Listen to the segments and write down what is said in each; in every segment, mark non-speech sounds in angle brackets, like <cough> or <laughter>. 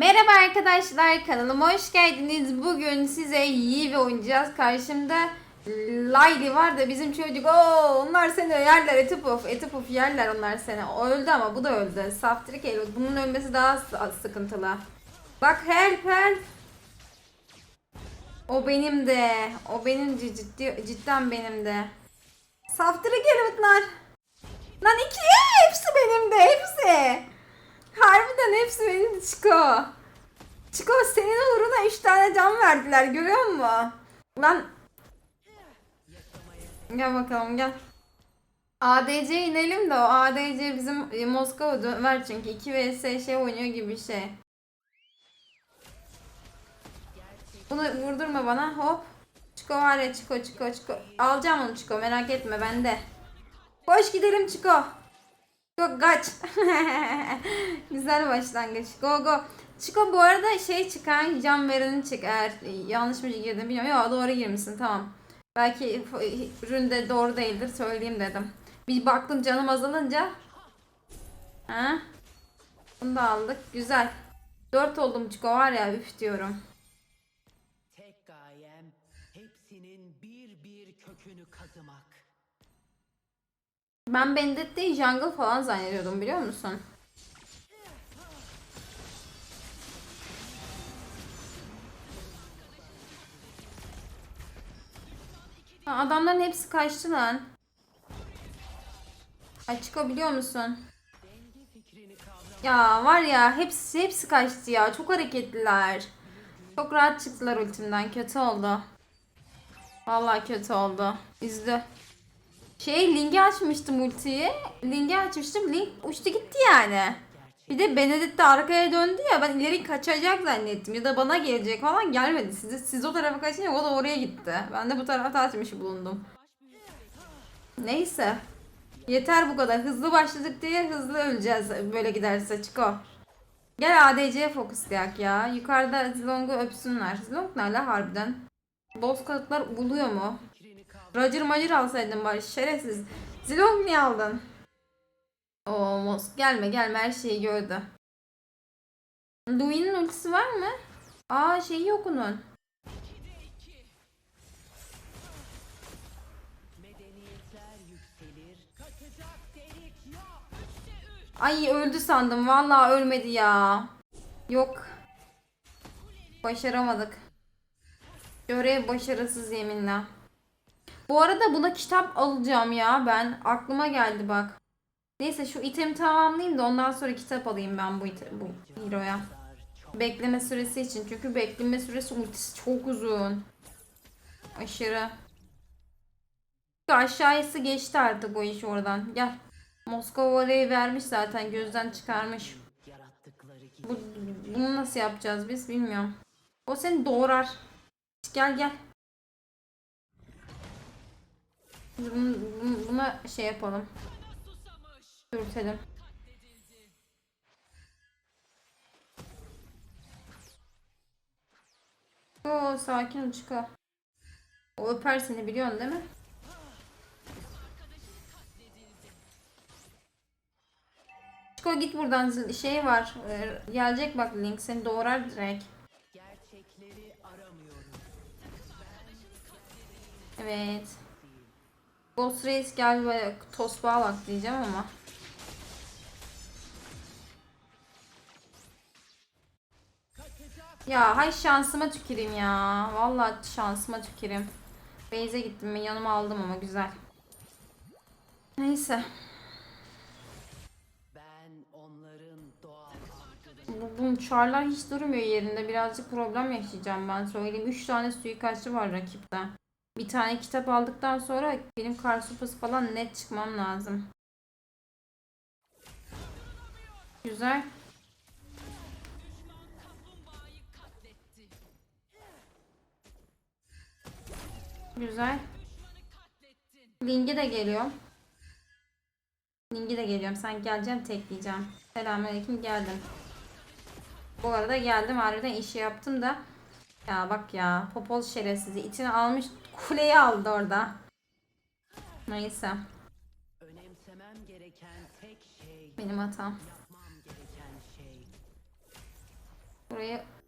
Merhaba arkadaşlar kanalıma hoş geldiniz. Bugün size Yivi oynayacağız. Karşımda Layli var da bizim çocuk. Oo, onlar seni yerler eti puf. Eti puf yerler onlar seni. O öldü ama bu da öldü. Saftirik el. Bunun ölmesi daha sıkıntılı. Bak help help. O benim de. O benim ciddi, cidden benim de. Saftirik el. Lan iki hepsi benim de hepsi. Harbiden hepsi benim Çiko. Çiko senin uğruna 3 tane can verdiler görüyor musun? Lan. Gel bakalım gel. ADC inelim de o ADC bizim e, Moskova döver çünkü 2 vs şey oynuyor gibi bir şey. Bunu vurdurma bana hop. Çiko var ya Çiko Çiko Çiko. Alacağım onu Çiko merak etme bende. Koş gidelim Çiko. Go kaç. <laughs> Güzel başlangıç. Go go. Çiko bu arada şey çıkan can vereni çık. Eğer yanlış mı girdim bilmiyorum. Yok doğru girmişsin tamam. Belki üründe doğru değildir söyleyeyim dedim. Bir baktım canım azalınca. Ha? Bunu da aldık. Güzel. 4 oldum Çiko var ya üf diyorum. Tek gayem hepsinin bir bir kökünü kazımak. Ben Bendetta'yı jungle falan zannediyordum biliyor musun? Ha, adamların hepsi kaçtı lan. Ay Chico biliyor musun? Ya var ya hepsi hepsi kaçtı ya. Çok hareketliler. Çok rahat çıktılar ultimden. Kötü oldu. Vallahi kötü oldu. İzle. Şey linki açmıştım ultiyi. Linki açmıştım. Link uçtu gitti yani. Bir de Benedict de arkaya döndü ya ben ileri kaçacak zannettim ya da bana gelecek falan gelmedi. Siz, siz o tarafa kaçınca o da oraya gitti. Ben de bu tarafa açmış bulundum. Neyse. Yeter bu kadar. Hızlı başladık diye hızlı öleceğiz böyle giderse Çiko. Gel ADC'ye fokuslayak ya. Yukarıda Zilong'u öpsünler. Zilong nerede harbiden? Boss kalıplar buluyor mu? Roger Macir alsaydın bari şerefsiz. Zilong niye aldın? Oo Mos gelme gelme her şeyi gördü. Louis'nin ultisi var mı? Aa şeyi yok onun. Ay öldü sandım. Vallahi ölmedi ya. Yok. Başaramadık. Görev başarısız yeminle. Bu arada buna kitap alacağım ya ben. Aklıma geldi bak. Neyse şu itemi tamamlayayım da ondan sonra kitap alayım ben bu, bu hero'ya. Bekleme süresi için. Çünkü bekleme süresi ultisi çok uzun. Aşırı. Aşağısı geçti artık o iş oradan. Gel. Moskova orayı vermiş zaten gözden çıkarmış. Bu, bunu nasıl yapacağız biz bilmiyorum. O seni doğrar. Gel gel. Buna şey yapalım. Dürtelim. Oo sakin ol Chico. O öper seni biliyorsun değil mi? Chico git buradan şey var. Ee, Gelecek bak link seni doğrar direkt. Evet. Ghost Reis ve tosbağa bak diyeceğim ama. Ya hay şansıma tüküreyim ya. Vallahi şansıma tüküreyim. Beyze gittim ben yanıma aldım ama güzel. Neyse. Bu, bunun çarlar hiç durmuyor yerinde. Birazcık problem yaşayacağım ben söyleyeyim. 3 tane suikastçı var rakipte. Bir tane kitap aldıktan sonra benim karsupası falan net çıkmam lazım. Güzel. Güzel. Lingi de geliyor. Lingi de geliyorum. Sen geleceksin tekleyeceğim. Selamünaleyküm geldim. Bu arada geldim harbiden işi yaptım da. Ya bak ya popol şerefsizi itini almış kuleyi aldı orada. Neyse benim hatam. yapmam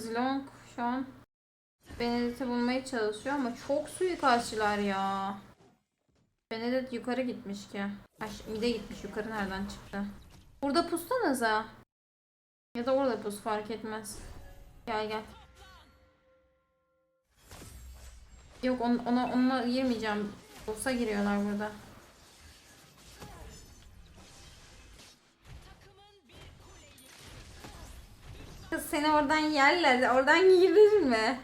şey. Zilong şu an Benedict'i bulmaya çalışıyor ama çok suikastçılar ya. Benedict yukarı gitmiş ki. Ay, mide gitmiş yukarı nereden çıktı? Burada pustanıza. Ya da orada pus fark etmez. Gel gel. Yok on, ona onunla girmeyeceğim. Olsa giriyorlar burada. Seni oradan yerler. Oradan girilir mi?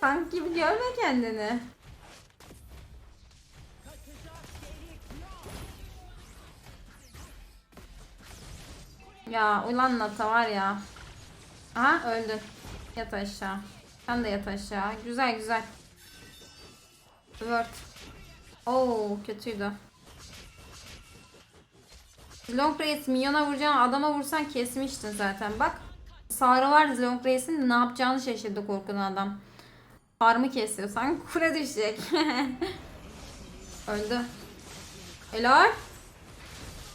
Tank gibi görme kendini. Ya ulan Nata var ya. Aha öldün. Yat aşağı. Sen de yat aşağı. Güzel güzel. Word. Oo kötüydü. Long Race minyona vuracağın adama vursan kesmiştin zaten bak. Sarı var Long Race'in ne yapacağını şaşırdı korkudan adam. Farmı kesiyorsan kule düşecek. <laughs> Öldü. Helal.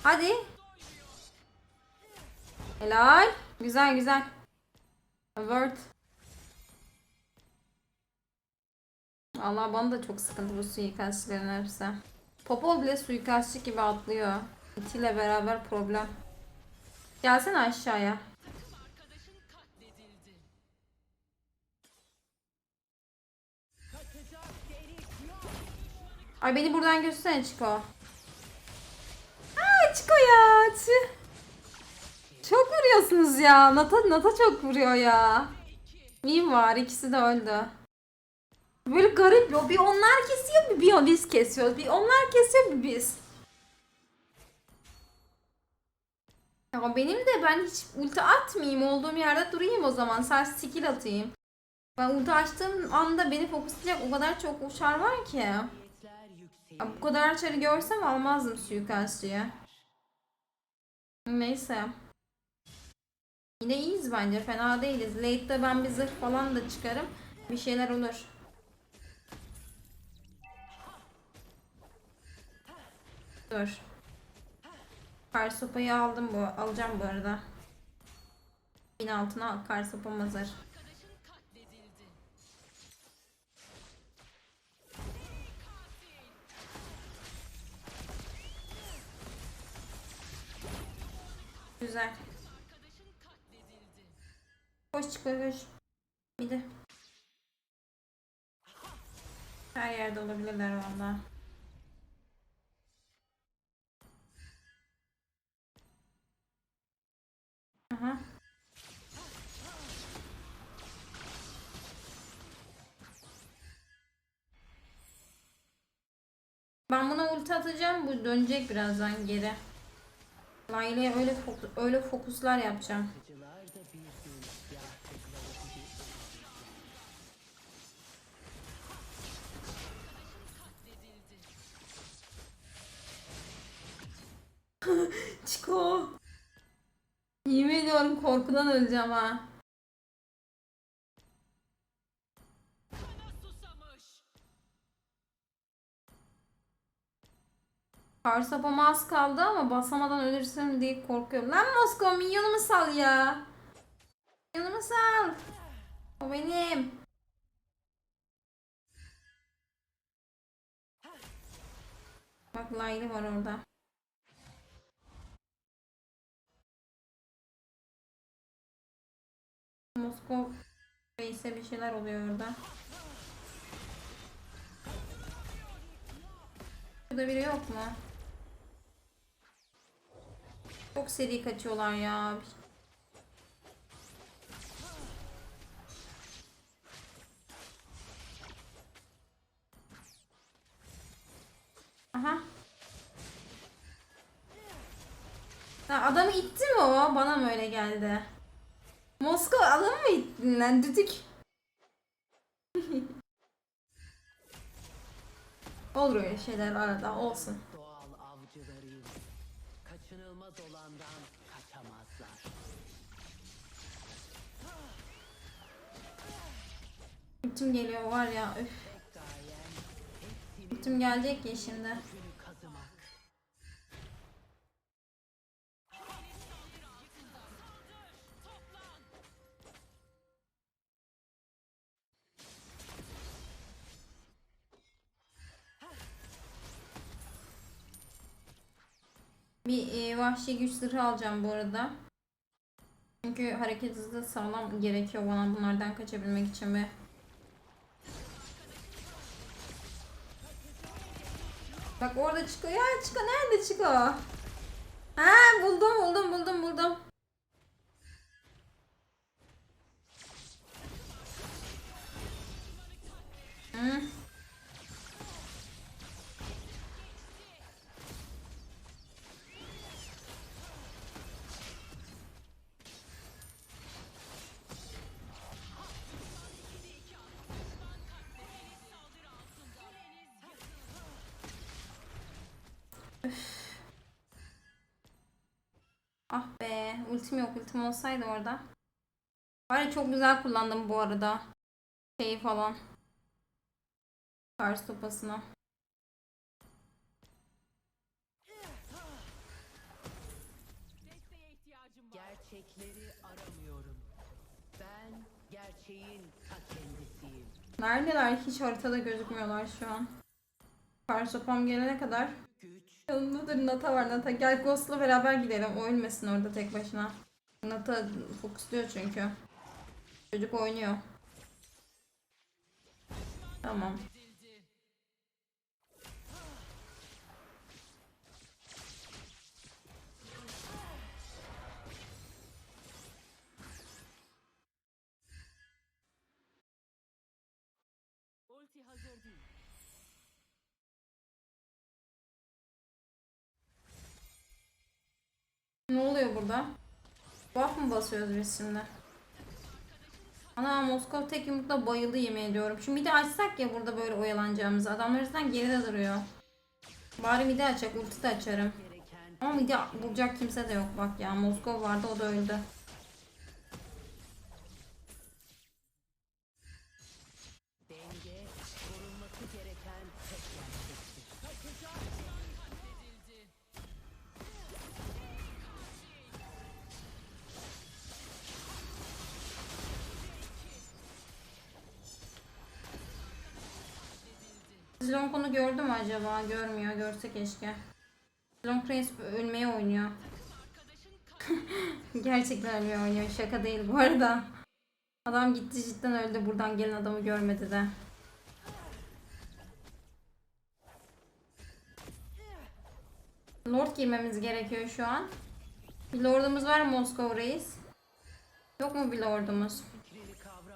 Hadi. Helal. Güzel güzel. Word. Allah bana da çok sıkıntı bu suikastçilerin hepsi. Popol bile suikastçı gibi atlıyor. İtiyle beraber problem. Gelsene aşağıya. Ay beni buradan götürsene Çiko. Aa Çiko ya. Çok vuruyorsunuz ya. Nata, Nata çok vuruyor ya. Mim var ikisi de öldü. Böyle garip. Bir onlar kesiyor bir biz kesiyoruz. Bir onlar kesiyor bir biz. Ya benim de ben hiç ulti atmayayım. Olduğum yerde durayım o zaman. Sadece skill atayım. Ben ulti açtığım anda beni fokuslayacak o kadar çok uçar var ki. Ya bu kadar açarı görsem almazdım suikastçıyı. Neyse. Yine iyiyiz bence. Fena değiliz. Late'de ben bir zırh falan da çıkarım. Bir şeyler olur. Dur. Kar sopayı aldım bu. Alacağım bu arada. Bin altına al. Kar sopam hazır. Güzel. Koş çık koş. Bir de. Her yerde olabilirler valla. Ben buna ulti atacağım. Bu dönecek birazdan geri. Layla'ya öyle fokus, öyle fokuslar yapacağım. <laughs> Çiko. Yemin ediyorum korkudan öleceğim ha. Kar sapama az kaldı ama basamadan ölürsem diye korkuyorum. Lan Moskova minyonumu sal ya. Minyonumu sal. O benim. Bak Layli var orada. Moskov Reis'e bir şeyler oluyor orada. Burada biri yok mu? Çok seri kaçıyorlar ya. Aha. Ha, adamı itti mi o? Bana mı öyle geldi? Moskova adamı mı ittin lan düdük? <laughs> Olur öyle şeyler arada olsun. Doğal avcılarıyız. Kaçınılmaz olandan kaçamazlar. Ultim geliyor var ya üf. Gayem Ultim gelecek ya şimdi. Bir e, vahşi güç zırhı alacağım bu arada. Çünkü hareket hızı sağlam gerekiyor bana bunlardan kaçabilmek için ve Bak orada Chico. Ya Chico nerede Chico? Ha buldum buldum buldum buldum. Ah be ultim yok ultim olsaydı orada. Ya çok güzel kullandım bu arada. Şeyi falan. Kars topasına. Gerçekleri aramıyorum. Ben gerçeğin ta kendisiyim. Neredeler? Hiç haritada gözükmüyorlar şu an. Kars topam gelene kadar. Güç Yanında da Nata var. Nata gel Ghost'la beraber gidelim. O ölmesin orada tek başına. Nata fokusluyor çünkü. Çocuk oynuyor. Tamam. ulti hazır değil. Ne oluyor burada? Buff mı basıyoruz biz şimdi? Ana Moskova tek yumrukla bayıldı yemin ediyorum. Şu midi açsak ya burada böyle oyalanacağımızı. Adamlar yüzden geride duruyor. Bari midi açacak, ulti de açarım. Ama midi vuracak kimse de yok bak ya. Moskova vardı o da öldü. Zilong onu gördü mü acaba? Görmüyor. Görse keşke. Zilong Reis ölmeye oynuyor. <laughs> Gerçekten ölmeye oynuyor. Şaka değil bu arada. Adam gitti cidden öldü. Buradan gelen adamı görmedi de. Lord girmemiz gerekiyor şu an. Bir lordumuz var Moskova Reis? Yok mu bir lordumuz?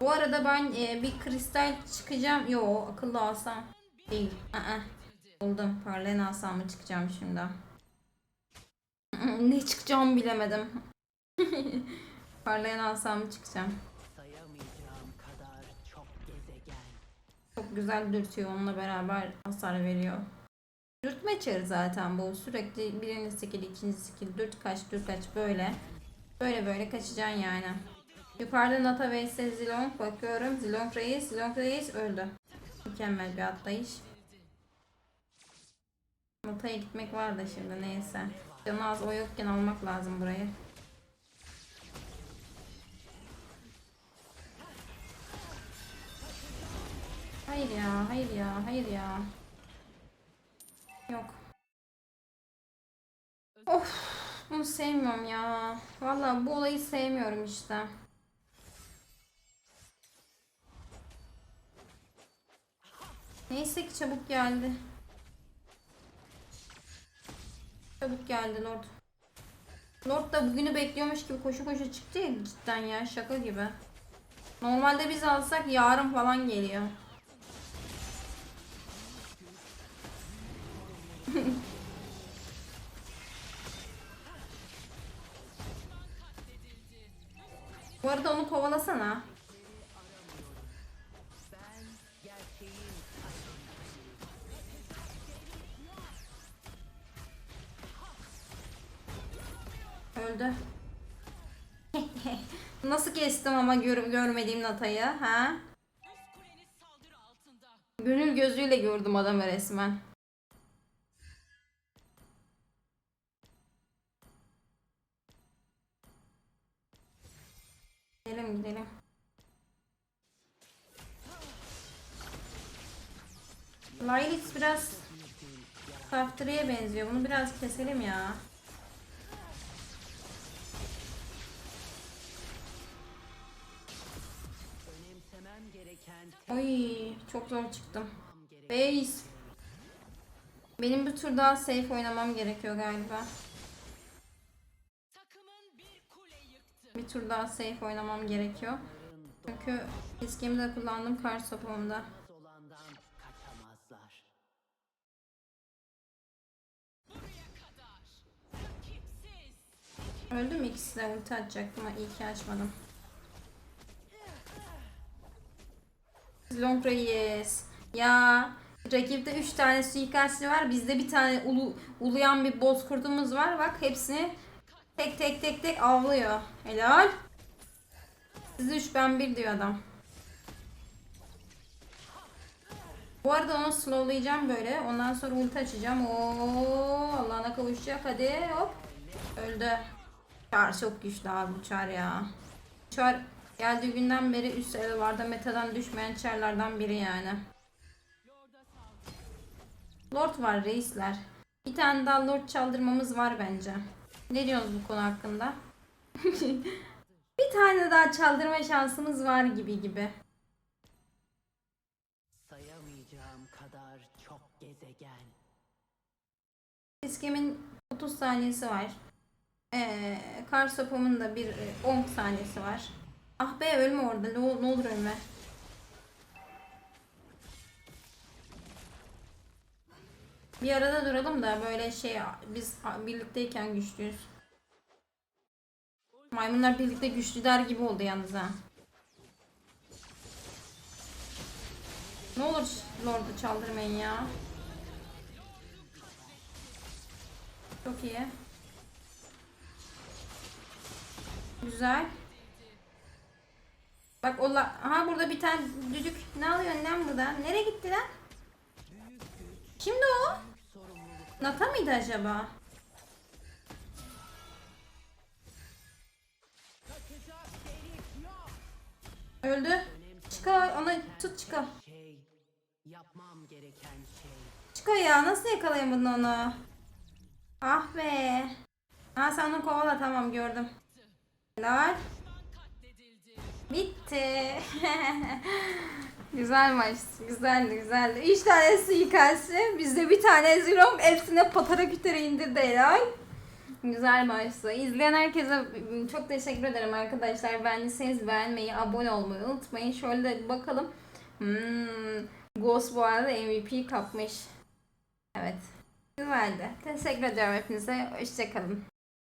Bu arada ben e, bir kristal çıkacağım. Yo akıllı alsam. Değil. Aa, buldum. Parlayan alsam çıkacağım şimdi. ne çıkacağımı bilemedim. <laughs> Parlayan alsam çıkacağım. Çok güzel dürtüyor. Onunla beraber hasar veriyor. Dürtme çarı zaten bu. Sürekli birinci skill, ikinci skill, dürt kaç, dürt kaç böyle. Böyle böyle kaçacaksın yani. Yukarıda Nata vs Zilong bakıyorum. Zilong Reis, Zilong Reis öldü. Mükemmel bir atlayış. Nata'ya gitmek var da şimdi neyse. Canı az o yokken almak lazım burayı. Hayır ya, hayır ya, hayır ya. Yok. Of, bunu sevmiyorum ya. Vallahi bu olayı sevmiyorum işte. Neyse ki çabuk geldi. Çabuk geldi Lord. Lord da bugünü bekliyormuş gibi koşu koşu çıktı ya cidden ya şaka gibi. Normalde biz alsak yarın falan geliyor. Öldü. <laughs> Nasıl kestim ama gör görmediğim Nata'yı ha? Gönül gözüyle gördüm adamı resmen. Gidelim gidelim. Lylix biraz Saftir'e benziyor. Bunu biraz keselim ya. Oy çok zor çıktım. Base. Benim bir tur daha safe oynamam gerekiyor galiba. Bir tur daha safe oynamam gerekiyor. Çünkü iskemi de kullandım kar sopamda. Olmaz olandan kaçamazlar. Buraya kadar. Rakipsiz. Öldü mü ikisi de ulti atacaktım ama iyi ki açmadım. Long Reyes. Ya rakipte 3 tane suikastçı var. Bizde bir tane ulu, uluyan bir bozkurtumuz var. Bak hepsini tek tek tek tek avlıyor. Helal. Siz 3 ben 1 diyor adam. Bu arada onu slowlayacağım böyle. Ondan sonra ulti açacağım. Oo, Allah'ına kavuşacak. Hadi hop. Öldü. Çar çok güçlü abi bu çar ya. Çar geldiği günden beri üst elolarda metadan düşmeyen çarlardan biri yani. Lord var reisler. Bir tane daha lord çaldırmamız var bence. Ne diyorsunuz bu konu hakkında? <laughs> bir tane daha çaldırma şansımız var gibi gibi. Sayamayacağım kadar çok gezegen. İskemin 30 saniyesi var. Ee, kar sopamın da bir e, 10 saniyesi var. Ah be ölme orada. Ne, ne olur ölme. Bir arada duralım da böyle şey biz birlikteyken güçlüyüz. Maymunlar birlikte güçlüler gibi oldu yalnız ha. Ne olur Lord'u çaldırmayın ya. Çok iyi. Güzel. Bak ola aha burada bir tane düdük. Ne alıyorsun lan burada? Nereye gitti lan? Kimdi o? Nata mıydı acaba? Öldü. Çıka ona tut çıka. Yapmam gereken şey. Çıka ya nasıl yakalayamadın onu? Ah be. Ha sen onu kovala tamam gördüm. Helal. Bitti. <laughs> Güzel maç. Güzeldi güzeldi. 3 tane suikastçı. Bizde bir tane zilom. Hepsine patara kütere indirdi helal. Güzel maçtı. İzleyen herkese çok teşekkür ederim arkadaşlar. Beğendiyseniz beğenmeyi, abone olmayı unutmayın. Şöyle de bakalım. Hmm, Ghost bu arada MVP kapmış. Evet. Güzeldi. Teşekkür ediyorum hepinize. Hoşçakalın.